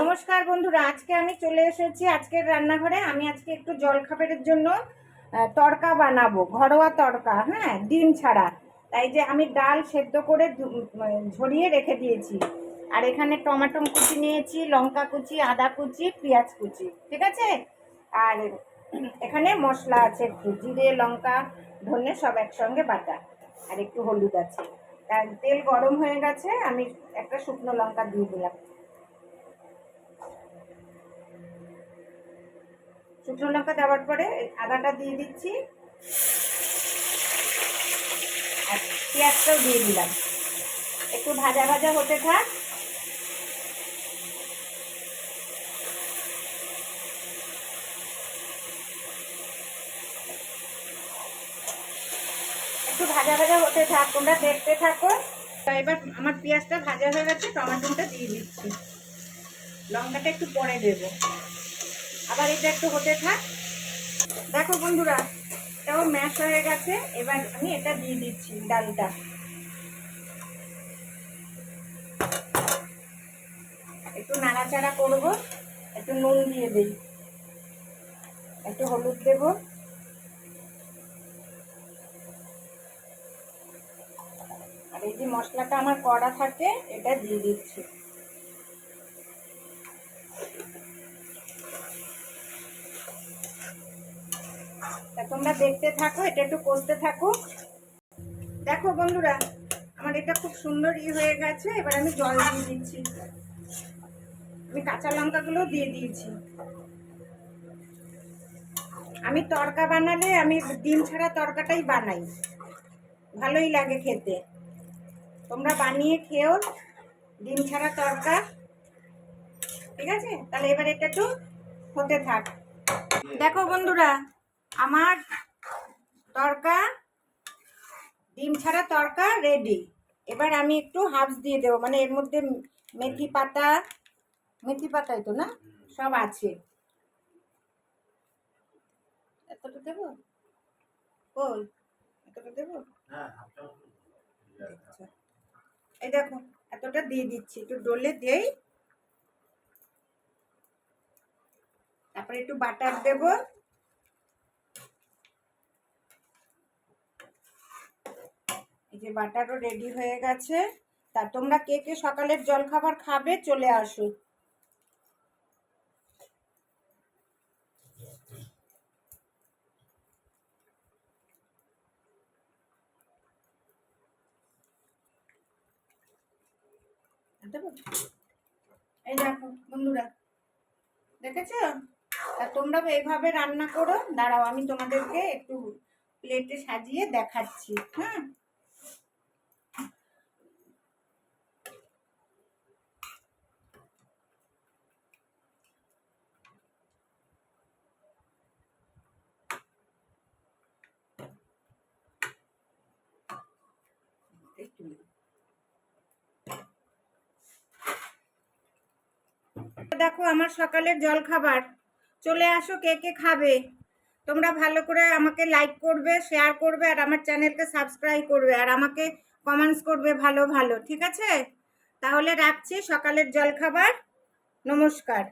নমস্কার বন্ধুরা, আজকে আমি চলে এসেছি আজকের রান্নাঘরে। আমি আজকে একটু জলখাবারের জন্য তড়কা বানাবো, ঘরোয়া তড়কা হ্যাঁ ডিম ছাড়া। তাই যে আমি ডাল সেদ্ধ করে মানে ঝরিয়ে রেখে দিয়েছি। আর এখানে টমেটো কুচি নিয়েছি, লঙ্কা কুচি, আদা কুচি, পেঁয়াজ কুচি, ঠিক আছে? আর এখানে মশলা আছে একটু জিরে, লঙ্কা, ধনে সব একসঙ্গে বাটা, আর একটু হলুদ আছে। তেল গরম হয়ে গেছে, আমি একটা শুকনো লঙ্কা দিয়ে দিলাম। শুকনো লঙ্কা দেওয়ার পরে আদাটা দিয়ে দিচ্ছি। আর পেঁয়াজটাও দিয়ে দিলাম। একটু ভাজা ভাজা হতে থাক। একটু ভাজা ভাজা হতে থাক, তোমরা দেখতে থাকো। এবার আমার পেঁয়াজটা ভাজা হয়ে গেছে, টমেটোটা দিয়ে দিচ্ছি। লঙ্কাটা একটু পরে দেবো। আবার এটা একটু হতে থাক। দেখো বন্ধুরা, এটাও ম্যাশ হয়ে গেছে। এবার আমি এটা দিয়ে দিচ্ছি ডালটা। একটু নাড়াচাড়া করব, একটু নুন দিয়ে দিই। একটু হলুদ দেব। আর এই যে মশলাটা আমার কড়া থাকে, এটা দিয়ে দিচ্ছি। তা তোমরা দেখতে থাকো, এটা একটু কষতে থাকো। দেখো বন্ধুরা, আমার এটা খুব সুন্দর ই হয়ে গেছে, এবার আমি জল দিয়ে দিচ্ছি। আমি কাঁচা লঙ্কাগুলো দিয়ে দিয়েছি। আমি তরকা বানালে, আমি ডিম ছাড়া তরকাটাই বানাই। ভালোই লাগে খেতে। তোমরা বানিয়ে খেও, ডিম ছাড়া তরকা। ঠিক আছে? তাহলে এবার এটা একটু হতে থাক। দেখো বন্ধুরা আমার তরকা ডিম ছাড়া তরকা রেডি এবার আমি একটু হাফস দিয়ে দেবো মানে এর মধ্যে মেথি পাতা মেথি পাতাই তো না? সব আছে। এতটা দেবো? কই এতটা দেবো? আচ্ছা। এই দেখো এতটা দিয়ে দিচ্ছি একটু ডলে দেই। তারপরে একটু বাটার দেবো এই যে বাটারও রেডি হয়ে গেছে। তা তোমরা কে কে সকালের জলখাবার খাবে চলে আসো। এই দেখো বন্ধুরা। দেখেছ? তা তোমরা এইভাবে রান্না করো। দাঁড়াও, আমি তোমাদেরকে একটু প্লেটে সাজিয়ে দেখাচ্ছি হ্যাঁ? দেখো আমার সকালের জল খাবার চলে আসো, কে কে খাবে? তোমরা ভালো করে আমাকে লাইক করবে শেয়ার করবে, আর আমার চ্যানেলকে সাবস্ক্রাইব করবে, আর আমাকে কমেন্টস করবে ভালো ভালো, ঠিক আছে? তাহলে রাখছি সকালের জল খাবার নমস্কার।